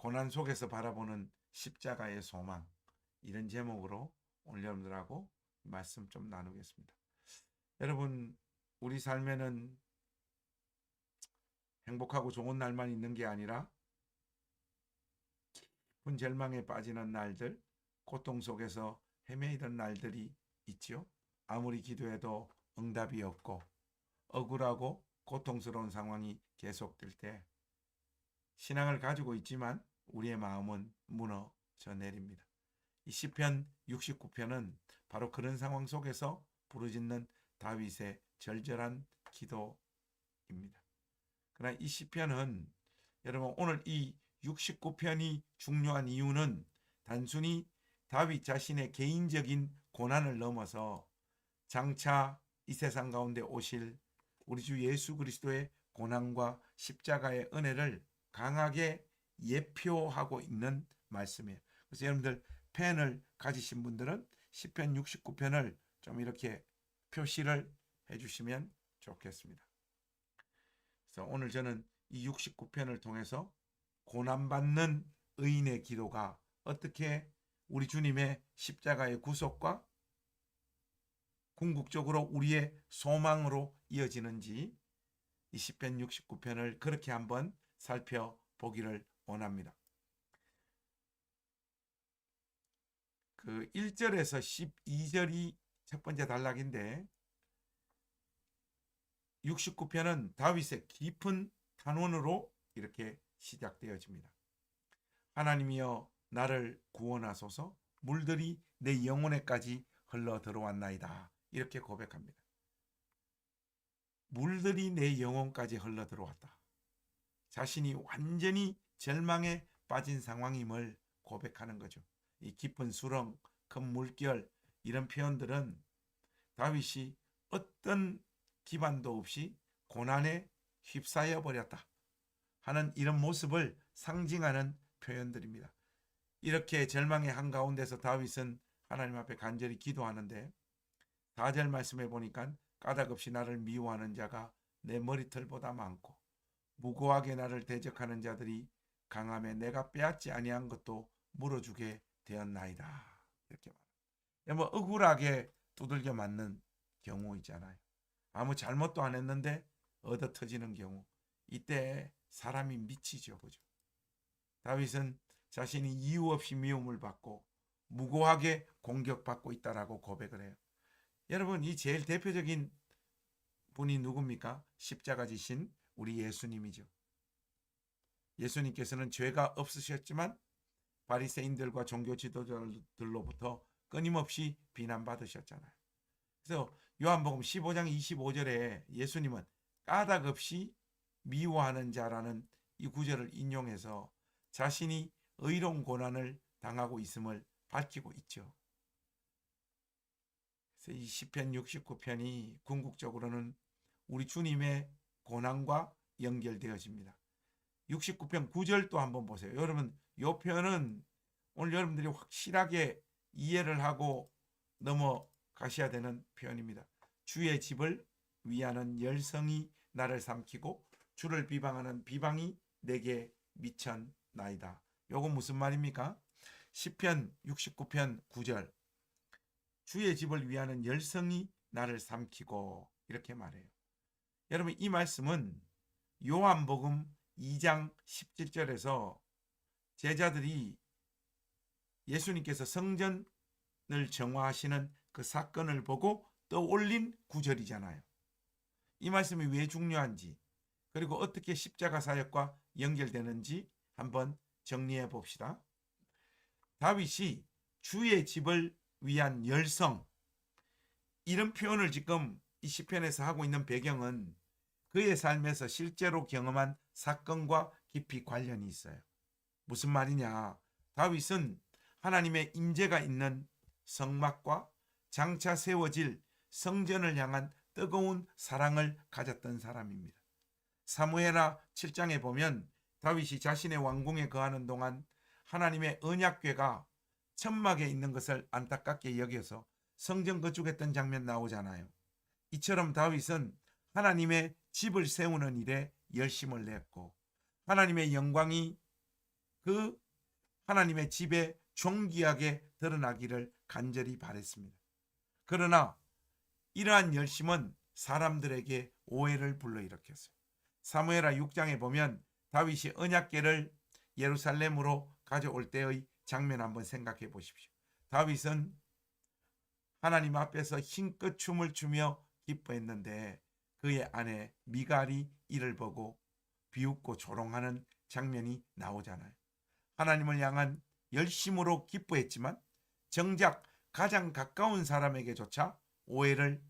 고난 속에서 바라보는 십자가의 소망 이런 제목으로 오늘 여러분들하고 말씀 좀 나누겠습니다. 여러분 우리 삶에는 행복하고 좋은 날만 있는 게 아니라 깊은 절망에 빠지는 날들, 고통 속에서 헤매이던 날들이 있지요. 아무리 기도해도 응답이 없고 억울하고 고통스러운 상황이 계속될 때 신앙을 가지고 있지만 우리의 마음은 무너져 내립니다. 이 시편 69편은 바로 그런 상황 속에서 부르짖는 다윗의 절절한 기도입니다. 그러나 이 시편은 여러분 오늘 이 69편이 중요한 이유는 단순히 다윗 자신의 개인적인 고난을 넘어서 장차 이 세상 가운데 오실 우리 주 예수 그리스도의 고난과 십자가의 은혜를 강하게 예표하고 있는 말씀이에요. 그래서 여러분들 펜을 가지신 분들은 시편 69편을 좀 이렇게 표시를 해주시면 좋겠습니다. 그래서 오늘 저는 이 69편을 통해서 고난받는 의인의 기도가 어떻게 우리 주님의 십자가의 구속과 궁극적으로 우리의 소망으로 이어지는지 이 시편 69편을 그렇게 한번 살펴보기를 원합니다. 그 1절에서 12절이 첫 번째 단락인데 69편은 다윗의 깊은 탄원으로 이렇게 시작되어집니다. 하나님이여 나를 구원하소서 물들이 내 영혼에까지 흘러 들어왔나이다. 이렇게 고백합니다. 물들이 내 영혼까지 흘러 들어왔다. 자신이 완전히 절망에 빠진 상황임을 고백하는 거죠. 이 깊은 수렁, 큰 물결 이런 표현들은 다윗이 어떤 기반도 없이 고난에 휩싸여 버렸다 하는 이런 모습을 상징하는 표현들입니다. 이렇게 절망의 한가운데서 다윗은 하나님 앞에 간절히 기도하는데 4절 말씀해 보니까 까닭없이 나를 미워하는 자가 내 머리털보다 많고 무고하게 나를 대적하는 자들이 강함에 내가 빼앗지 아니한 것도 물어주게 되었나이다. 이렇게 말합니다. 뭐 억울하게 두들겨 맞는 경우 있잖아요. 아무 잘못도 안 했는데 얻어 터지는 경우. 이때 사람이 미치죠. 그죠? 다윗은 자신이 이유 없이 미움을 받고 무고하게 공격받고 있다라고 고백을 해요. 여러분, 이 제일 대표적인 분이 누굽니까? 십자가 지신 우리 예수님이죠. 예수님께서는 죄가 없으셨지만 바리새인들과 종교 지도자들로부터 끊임없이 비난받으셨잖아요. 그래서 요한복음 15장 25절에 예수님은 까닭 없이 미워하는 자라는 이 구절을 인용해서 자신이 의로운 고난을 당하고 있음을 밝히고 있죠. 그래서 이 시편 69편이 궁극적으로는 우리 주님의 고난과 연결되어집니다. 69편 9절도 한번 보세요. 여러분, 이 표현은 오늘 여러분들이 확실하게 이해를 하고 넘어가셔야 되는 표현입니다. 주의 집을 위하는 열성이 나를 삼키고 주를 비방하는 비방이 내게 미쳤나이다. 요거 무슨 말입니까? 시편 69편 9절 주의 집을 위하는 열성이 나를 삼키고 이렇게 말해요. 여러분 이 말씀은 요한복음 2장 17절에서 제자들이 예수님께서 성전을 정화하시는 그 사건을 보고 떠올린 구절이잖아요. 이 말씀이 왜 중요한지 그리고 어떻게 십자가 사역과 연결되는지 한번 정리해 봅시다. 다윗이 주의 집을 위한 열성 이런 표현을 지금 이 시편에서 하고 있는 배경은 그의 삶에서 실제로 경험한 사건과 깊이 관련이 있어요. 무슨 말이냐? 다윗은 하나님의 임재가 있는 성막과 장차 세워질 성전을 향한 뜨거운 사랑을 가졌던 사람입니다. 사무엘하 7장에 보면 다윗이 자신의 왕궁에 거하는 동안 하나님의 언약궤가 천막에 있는 것을 안타깝게 여겨서 성전 건축했던 장면 나오잖아요. 이처럼 다윗은 하나님의 집을 세우는 일에 열심을 냈고 하나님의 영광이 그 하나님의 집에 존귀하게 드러나기를 간절히 바랬습니다. 그러나 이러한 열심은 사람들에게 오해를 불러일으켰어요. 사무엘하 6장에 보면 다윗이 언약궤를 예루살렘으로 가져올 때의 장면 한번 생각해 보십시오. 다윗은 하나님 앞에서 힘껏 춤을 추며 기뻐했는데 그의 아내 미갈이 이를 보고 비웃고 조롱하는 장면이 나오잖아요. 하나님을 향한 열심으로 기뻐했지만 정작 가장 가까운 사람에게조차 오해를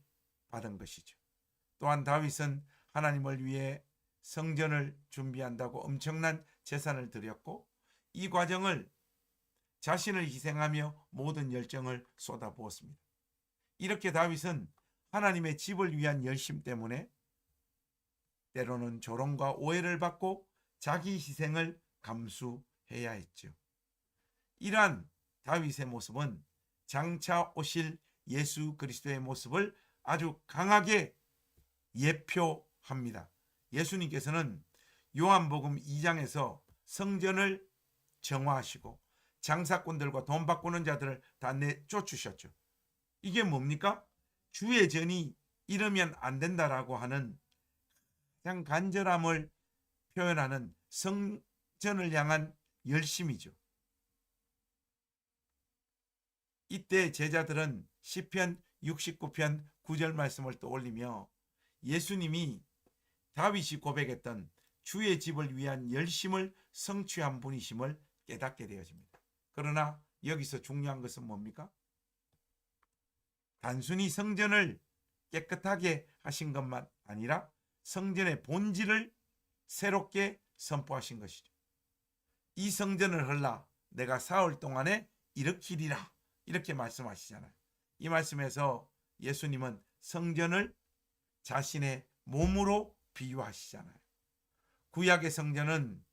받은 것이죠. 또한 다윗은 하나님을 위해 성전을 준비한다고 엄청난 재산을 들였고 이 과정을 자신을 희생하며 모든 열정을 쏟아부었습니다. 이렇게 다윗은 하나님의 집을 위한 열심 때문에 때로는 조롱과 오해를 받고 자기 희생을 감수해야 했죠. 이러한 다윗의 모습은 장차 오실 예수 그리스도의 모습을 아주 강하게 예표합니다. 예수님께서는 요한복음 2장에서 성전을 정화하시고 장사꾼들과 돈 바꾸는 자들을 다 내쫓으셨죠. 이게 뭡니까? 주의 전이 이러면 안 된다라고 하는 가장 간절함을 표현하는 성전을 향한 열심이죠. 이때 제자들은 시편 69편 9절 말씀을 떠올리며 예수님이 다윗이 고백했던 주의 집을 위한 열심을 성취한 분이심을 깨닫게 되어집니다. 그러나 여기서 중요한 것은 뭡니까? 단순히 성전을 깨끗하게 하신 것만 아니라 성전의 본질을 새롭게 선포하신 것이죠. 이 성전을 헐라 내가 사흘 동안에 일으키리라 이렇게 말씀하시잖아요. 이 말씀에서 예수님은 성전을 자신의 몸으로 비유하시잖아요. 구약의 성전은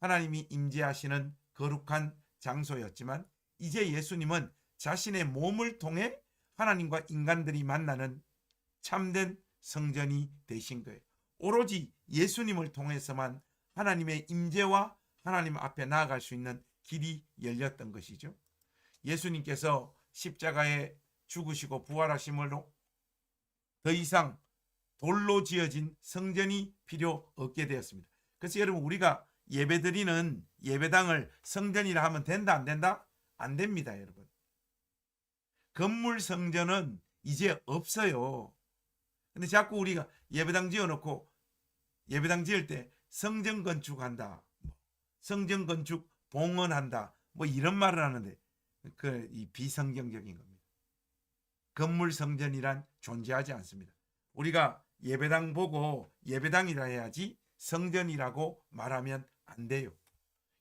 하나님이 임재하시는 거룩한 장소였지만 이제 예수님은 자신의 몸을 통해 하나님과 인간들이 만나는 참된 성전이 되신 거예요. 오로지 예수님을 통해서만 하나님의 임재와 하나님 앞에 나아갈 수 있는 길이 열렸던 것이죠. 예수님께서 십자가에 죽으시고 부활하심으로 더 이상 돌로 지어진 성전이 필요 없게 되었습니다. 그래서 여러분 우리가 예배드리는 예배당을 성전이라 하면 된다 안 된다? 안 됩니다, 여러분. 건물 성전은 이제 없어요. 근데 자꾸 우리가 예배당 지어놓고 예배당 지을 때 성전 건축한다, 뭐 성전 건축 봉헌한다, 뭐 이런 말을 하는데 그 이 비성경적인 겁니다. 건물 성전이란 존재하지 않습니다. 우리가 예배당 보고 예배당이라 해야지 성전이라고 말하면 안 돼요.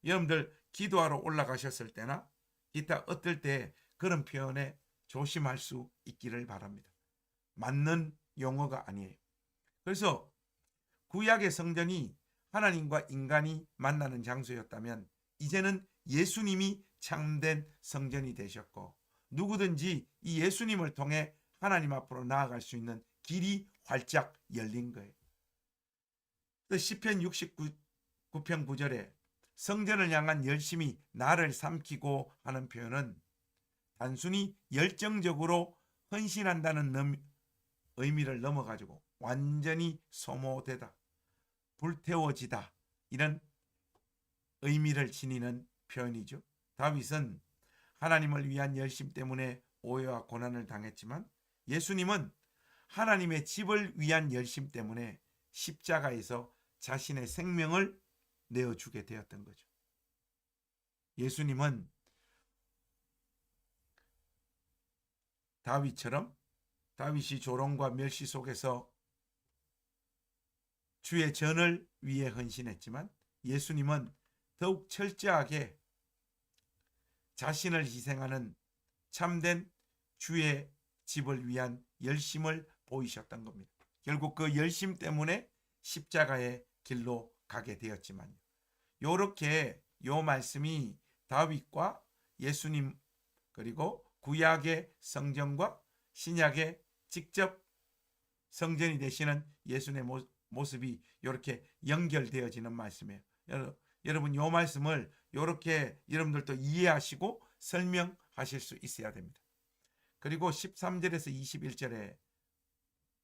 여러분들 기도하러 올라가셨을 때나 기타 어떨 때 그런 표현에 조심할 수 있기를 바랍니다. 맞는 용어가 아니에요. 그래서 구약의 성전이 하나님과 인간이 만나는 장소였다면 이제는 예수님이 참된 성전이 되셨고 누구든지 이 예수님을 통해 하나님 앞으로 나아갈 수 있는 길이 활짝 열린 거예요. 시편 69편 9절에 성전을 향한 열심히 나를 삼키고 하는 표현은 단순히 열정적으로 헌신한다는 의미를 넘어가지고 완전히 소모되다, 불태워지다 이런 의미를 지니는 표현이죠. 다윗은 하나님을 위한 열심 때문에 오해와 고난을 당했지만 예수님은 하나님의 집을 위한 열심 때문에 십자가에서 자신의 생명을 내어주게 되었던 거죠. 예수님은 다윗처럼 다윗이 조롱과 멸시 속에서 주의 전을 위해 헌신했지만 예수님은 더욱 철저하게 자신을 희생하는 참된 주의 집을 위한 열심을 보이셨던 겁니다. 결국 그 열심 때문에 십자가의 길로 가게 되었지만요. 요렇게 요 말씀이 다윗과 예수님 그리고 구약의 성전과 신약의 직접 성전이 되시는 예수님의 모습이 이렇게 연결되어지는 말씀이에요. 여러분 요 말씀을 이렇게 여러분들도 이해하시고 설명하실 수 있어야 됩니다. 그리고 13절에서 21절에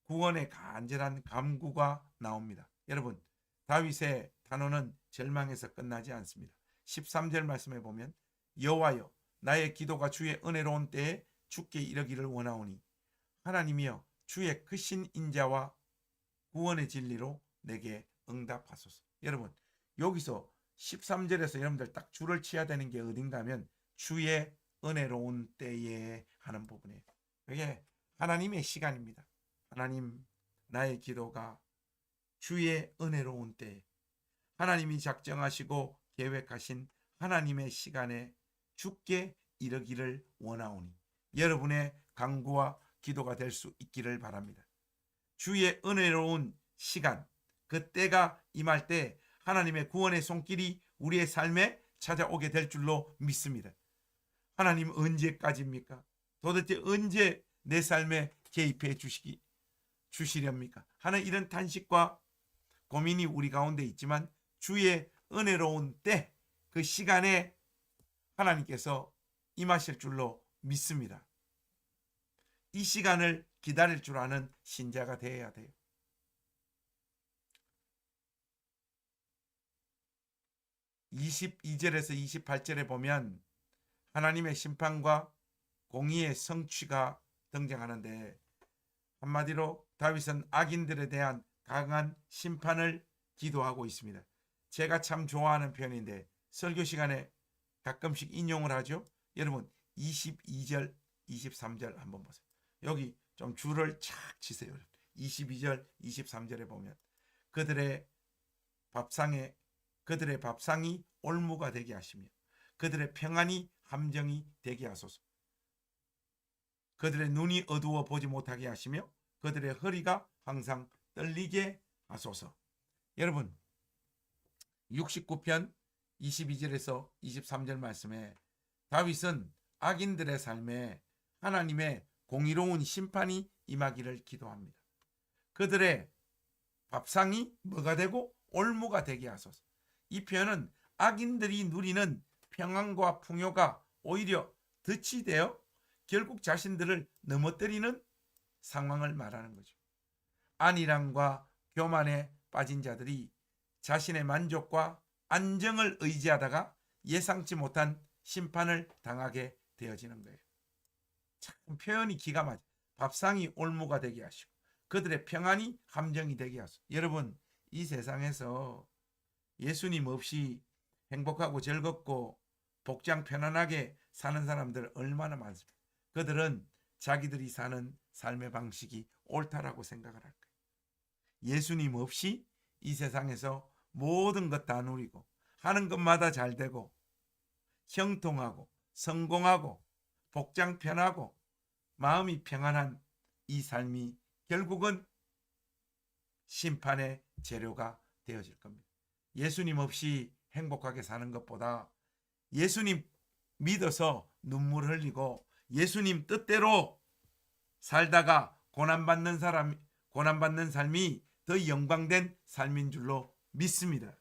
구원의 간절한 감구가 나옵니다. 여러분, 다윗의 단어는 절망에서 끝나지 않습니다. 13절 말씀해 보면 여호와여 나의 기도가 주의 은혜로운 때에 주께 이르기를 원하오니 하나님이여 주의 크신 인자와 구원의 진리로 내게 응답하소서. 여러분, 여기서 13절에서 여러분들 딱 줄을 치야 되는 게 어딘가 하면 주의 은혜로운 때에 하는 부분이에요. 그게 하나님의 시간입니다. 하나님, 나의 기도가 주의 은혜로운 때 하나님이 작정하시고 계획하신 하나님의 시간에 주께 이르기를 원하오니 여러분의 강구와 기도가 될 수 있기를 바랍니다. 주의 은혜로운 시간, 그 때가 임할 때 하나님의 구원의 손길이 우리의 삶에 찾아오게 될 줄로 믿습니다. 하나님 언제까지입니까? 도대체 언제 내 삶에 개입해 주시기 주시렵니까? 하는 이런 탄식과 고민이 우리 가운데 있지만 주의 은혜로운 때 그 시간에 하나님께서 임하실 줄로 믿습니다. 이 시간을 기다릴 줄 아는 신자가 되어야 돼요. 22절에서 28절에 보면 하나님의 심판과 공의의 성취가 등장하는데 한마디로 다윗은 악인들에 대한 강한 심판을 기도하고 있습니다. 제가 참 좋아하는 표현인데 설교 시간에 가끔씩 인용을 하죠. 여러분 22절, 23절 한번 보세요. 여기 좀 줄을 착 치세요. 22절, 23절에 보면 그들의 밥상에 그들의 밥상이 올무가 되게 하시며 그들의 평안이 함정이 되게 하소서. 그들의 눈이 어두워 보지 못하게 하시며 그들의 허리가 항상 떨리게 하소서. 여러분 69편 22절에서 23절 말씀에 다윗은 악인들의 삶에 하나님의 공의로운 심판이 임하기를 기도합니다. 그들의 밥상이 뭐가 되고 올무가 되게 하소서. 이 표현은 악인들이 누리는 평안과 풍요가 오히려 덫이 되어 결국 자신들을 넘어뜨리는 상황을 말하는 거죠. 안일함과 교만에 빠진 자들이 자신의 만족과 안정을 의지하다가 예상치 못한 심판을 당하게 되어지는 거예요. 참 표현이 기가 막혀. 밥상이 올무가 되게 하시고 그들의 평안이 함정이 되게 하소서. 여러분 이 세상에서 예수님 없이 행복하고 즐겁고 복장 편안하게 사는 사람들 얼마나 많습니까? 그들은 자기들이 사는 삶의 방식이 옳다라고 생각을 할 거예요. 예수님 없이 이 세상에서 모든 것 다 누리고 하는 것마다 잘 되고 형통하고 성공하고 복장 편하고 마음이 평안한 이 삶이 결국은 심판의 재료가 되어질 겁니다. 예수님 없이 행복하게 사는 것보다 예수님 믿어서 눈물 흘리고 예수님 뜻대로 살다가 고난받는 사람 고난받는 삶이 더 영광된 삶인 줄로 믿습니다.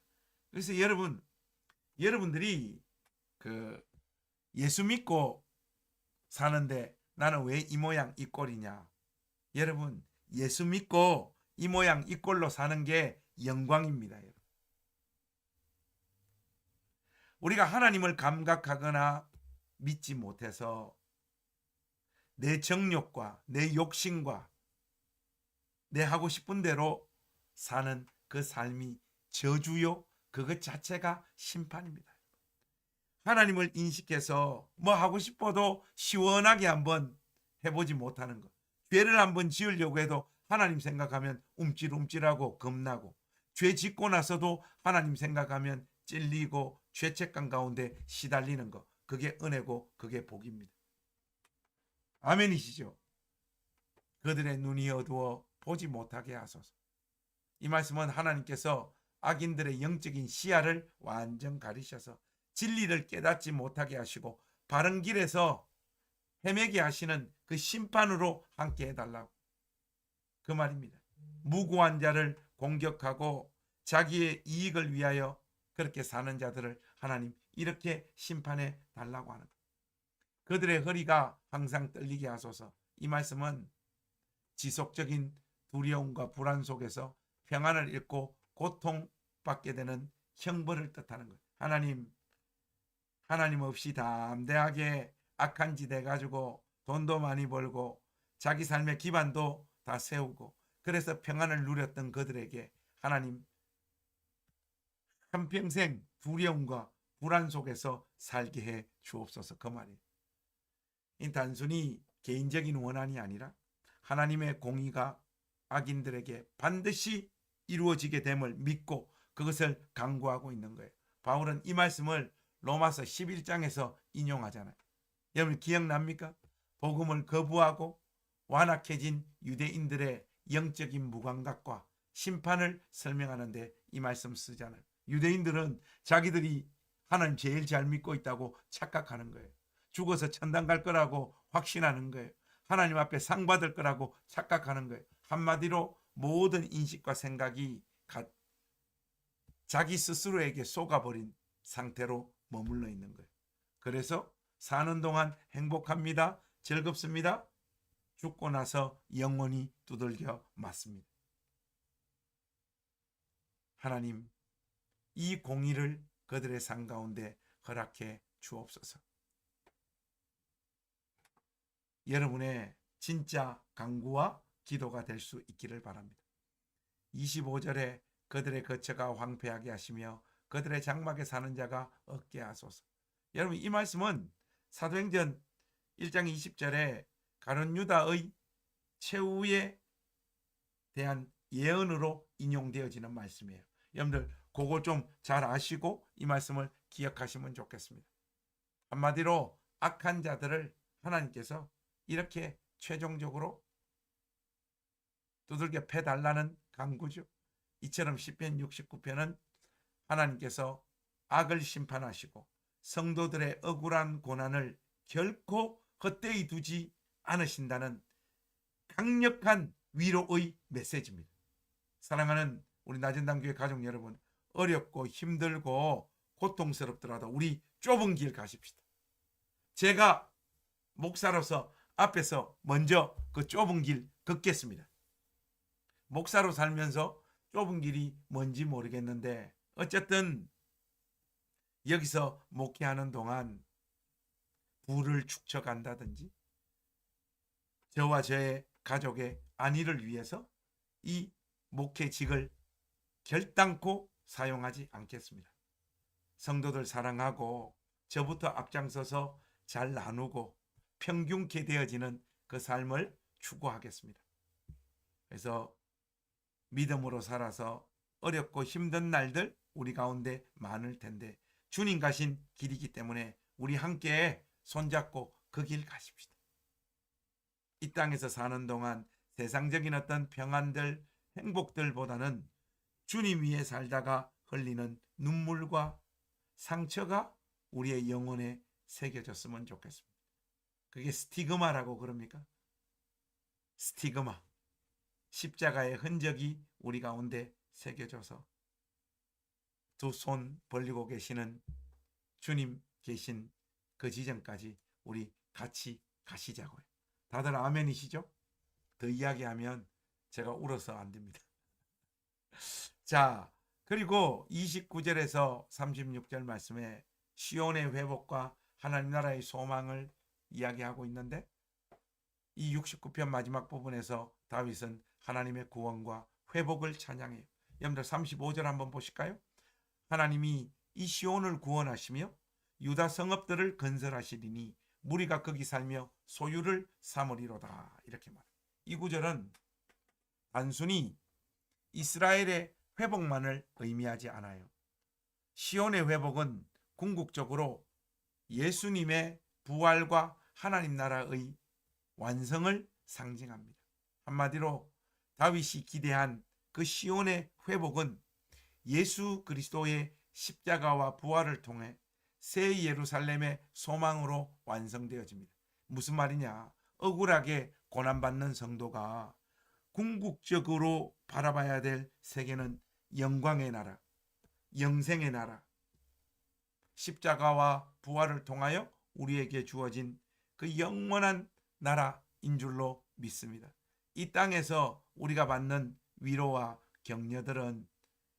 그래서 여러분 여러분들이 그 예수 믿고 사는데 나는 왜 이 모양 이 꼴이냐? 여러분 예수 믿고 이 모양 이 꼴로 사는 게 영광입니다. 우리가 하나님을 감각하거나 믿지 못해서 내 정욕과 내 욕심과 내 하고 싶은 대로 사는 그 삶이 저주요 그것 자체가 심판입니다. 하나님을 인식해서 뭐 하고 싶어도 시원하게 한번 해보지 못하는 것. 죄를 한번 지으려고 해도 하나님 생각하면 움찔움찔하고 겁나고 죄 짓고 나서도 하나님 생각하면 찔리고 죄책감 가운데 시달리는 것. 그게 은혜고 그게 복입니다. 아멘이시죠? 그들의 눈이 어두워 보지 못하게 하소서. 이 말씀은 하나님께서 악인들의 영적인 시야를 완전 가리셔서 진리를 깨닫지 못하게 하시고 바른 길에서 헤매게 하시는 그 심판으로 함께 해달라고 그 말입니다. 무고한 자를 공격하고 자기의 이익을 위하여 그렇게 사는 자들을 하나님 이렇게 심판해 달라고 하는. 그들의 허리가 항상 떨리게 하소서. 이 말씀은 지속적인 두려움과 불안 속에서 평안을 잃고 고통받게 되는 형벌을 뜻하는 거예요. 하나님, 하나님 없이 담대하게 악한 짓 해가지고 돈도 많이 벌고 자기 삶의 기반도 다 세우고 그래서 평안을 누렸던 그들에게 하나님 한평생 두려움과 불안 속에서 살게 해 주옵소서 그 말이에요. 이 단순히 개인적인 원한이 아니라 하나님의 공의가 악인들에게 반드시 이루어지게 됨을 믿고 그것을 강구하고 있는 거예요. 바울은 이 말씀을 로마서 11장에서 인용하잖아요. 여러분 기억납니까? 복음을 거부하고 완악해진 유대인들의 영적인 무감각과 심판을 설명하는데 이 말씀 쓰잖아요. 유대인들은 자기들이 하나님 제일 잘 믿고 있다고 착각하는 거예요. 죽어서 천당 갈 거라고 확신하는 거예요. 하나님 앞에 상 받을 거라고 착각하는 거예요. 한마디로 모든 인식과 생각이 자기 스스로에게 쏘가버린 상태로 머물러 있는 거예요. 그래서 사는 동안 행복합니다. 즐겁습니다. 죽고 나서 영원히 두들겨 맞습니다. 하나님, 이 공의를 그들의 삶 가운데 허락해 주옵소서. 여러분의 진짜 강구와 기도가 될 수 있기를 바랍니다. 25절에 그들의 거처가 황폐하게 하시며 그들의 장막에 사는 자가 없게 하소서. 여러분 이 말씀은 사도행전 1장 20절에 가론 유다의 최후에 대한 예언으로 인용되어지는 말씀이에요. 여러분들 그거 좀잘 아시고 이 말씀을 기억하시면 좋겠습니다. 한마디로 악한 자들을 하나님께서 이렇게 최종적으로 두들겨 패달라는 강구죠. 이처럼 시편 69편은 하나님께서 악을 심판하시고 성도들의 억울한 고난을 결코 헛되이 두지 않으신다는 강력한 위로의 메시지입니다. 사랑하는 우리 낮은당교회 가족 여러분, 어렵고 힘들고 고통스럽더라도 우리 좁은 길 가십시다. 제가 목사로서 앞에서 먼저 그 좁은 길 걷겠습니다. 목사로 살면서 좁은 길이 뭔지 모르겠는데 어쨌든 여기서 목회하는 동안 부를 축적한다든지 저와 저의 가족의 안위를 위해서 이 목회직을 결단코 사용하지 않겠습니다. 성도들 사랑하고 저부터 앞장서서 잘 나누고 평균케 되어지는 그 삶을 추구하겠습니다. 그래서 믿음으로 살아서 어렵고 힘든 날들 우리 가운데 많을 텐데 주님 가신 길이기 때문에 우리 함께 손잡고 그 길 가십시다. 이 땅에서 사는 동안 세상적인 어떤 평안들, 행복들보다는 주님 위에 살다가 흘리는 눈물과 상처가 우리의 영혼에 새겨졌으면 좋겠습니다. 그게 스티그마라고 그럽니까? 스티그마. 십자가의 흔적이 우리 가운데 새겨져서 두 손 벌리고 계시는 주님 계신 그 지점까지 우리 같이 가시자고요. 다들 아멘이시죠? 더 이야기하면 제가 울어서 안 됩니다. 자, 그리고 29절에서 36절 말씀에 시온의 회복과 하나님 나라의 소망을 이야기하고 있는데 이 69편 마지막 부분에서 다윗은 하나님의 구원과 회복을 찬양해요. 여러분들 35절 한번 보실까요? 하나님이 이 시온을 구원하시며 유다 성읍들을 건설하시리니 무리가 거기 살며 소유를 삼으리로다 이렇게 말해요. 이 구절은 단순히 이스라엘의 회복만을 의미하지 않아요. 시온의 회복은 궁극적으로 예수님의 부활과 하나님 나라의 완성을 상징합니다. 한마디로 다윗이 기대한 그 시온의 회복은 예수 그리스도의 십자가와 부활을 통해 새 예루살렘의 소망으로 완성되어집니다. 무슨 말이냐? 억울하게 고난받는 성도가 궁극적으로 바라봐야 될 세계는 영광의 나라, 영생의 나라, 십자가와 부활을 통하여 우리에게 주어진 그 영원한 나라인 줄로 믿습니다. 이 땅에서 우리가 받는 위로와 격려들은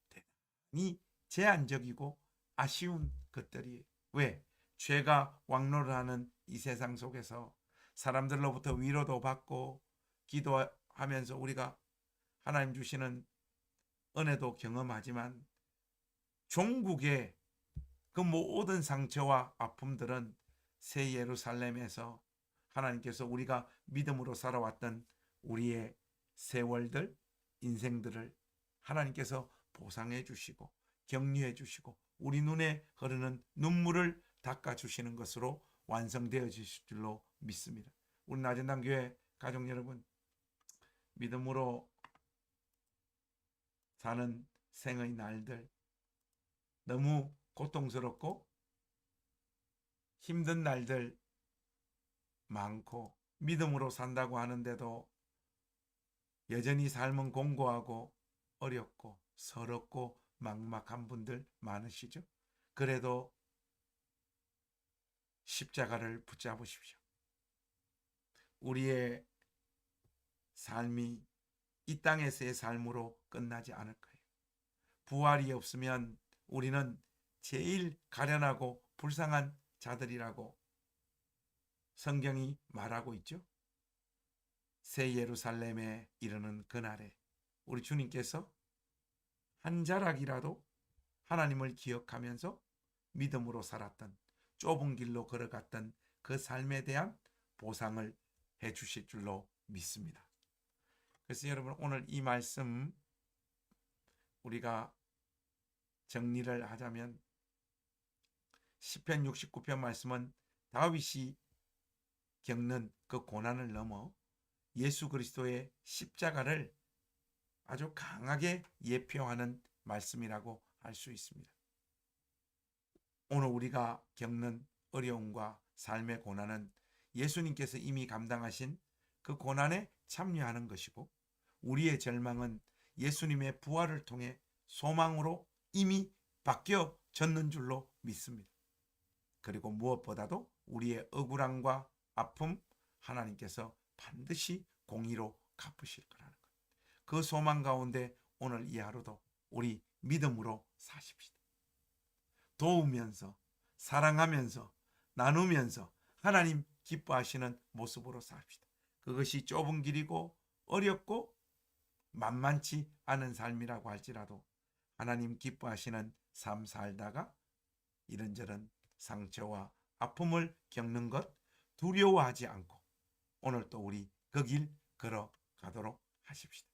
대단히 제한적이고 아쉬운 것들이 왜 죄가 왕로를 하는 이 세상 속에서 사람들로부터 위로도 받고 기도하면서 우리가 하나님 주시는 은혜도 경험하지만 종국의 그 모든 상처와 아픔들은 새 예루살렘에서 하나님께서 우리가 믿음으로 살아왔던 우리의 세월들, 인생들을 하나님께서 보상해 주시고 격려해 주시고 우리 눈에 흐르는 눈물을 닦아 주시는 것으로 완성되어 지실 줄로 믿습니다. 우리 나전당 교회 가족 여러분 믿음으로 사는 생의 날들 너무 고통스럽고 힘든 날들 많고 믿음으로 산다고 하는데도 여전히 삶은 공고하고 어렵고 서럽고 막막한 분들 많으시죠? 그래도 십자가를 붙잡으십시오. 우리의 삶이 이 땅에서의 삶으로 끝나지 않을 거예요. 부활이 없으면 우리는 제일 가련하고 불쌍한 자들이라고 성경이 말하고 있죠. 새 예루살렘에 이르는 그날에 우리 주님께서 한 자락이라도 하나님을 기억하면서 믿음으로 살았던 좁은 길로 걸어갔던 그 삶에 대한 보상을 해 주실 줄로 믿습니다. 그래서 여러분 오늘 이 말씀 우리가 정리를 하자면 시편 69편 말씀은 다윗이 겪는 그 고난을 넘어 예수 그리스도의 십자가를 아주 강하게 예표하는 말씀이라고 할 수 있습니다. 오늘 우리가 겪는 어려움과 삶의 고난은 예수님께서 이미 감당하신 그 고난에 참여하는 것이고 우리의 절망은 예수님의 부활을 통해 소망으로 이미 바뀌어졌는 줄로 믿습니다. 그리고 무엇보다도 우리의 억울함과 아픔 하나님께서 반드시 공의로 갚으실 거라는 것. 그 소망 가운데 오늘 이 하루도 우리 믿음으로 사십시다. 도우면서 사랑하면서 나누면서 하나님 기뻐하시는 모습으로 삽시다. 그것이 좁은 길이고 어렵고 만만치 않은 삶이라고 할지라도 하나님 기뻐하시는 삶 살다가 이런저런 상처와 아픔을 겪는 것 두려워하지 않고 오늘 또 우리 그 길 걸어가도록 하십시다.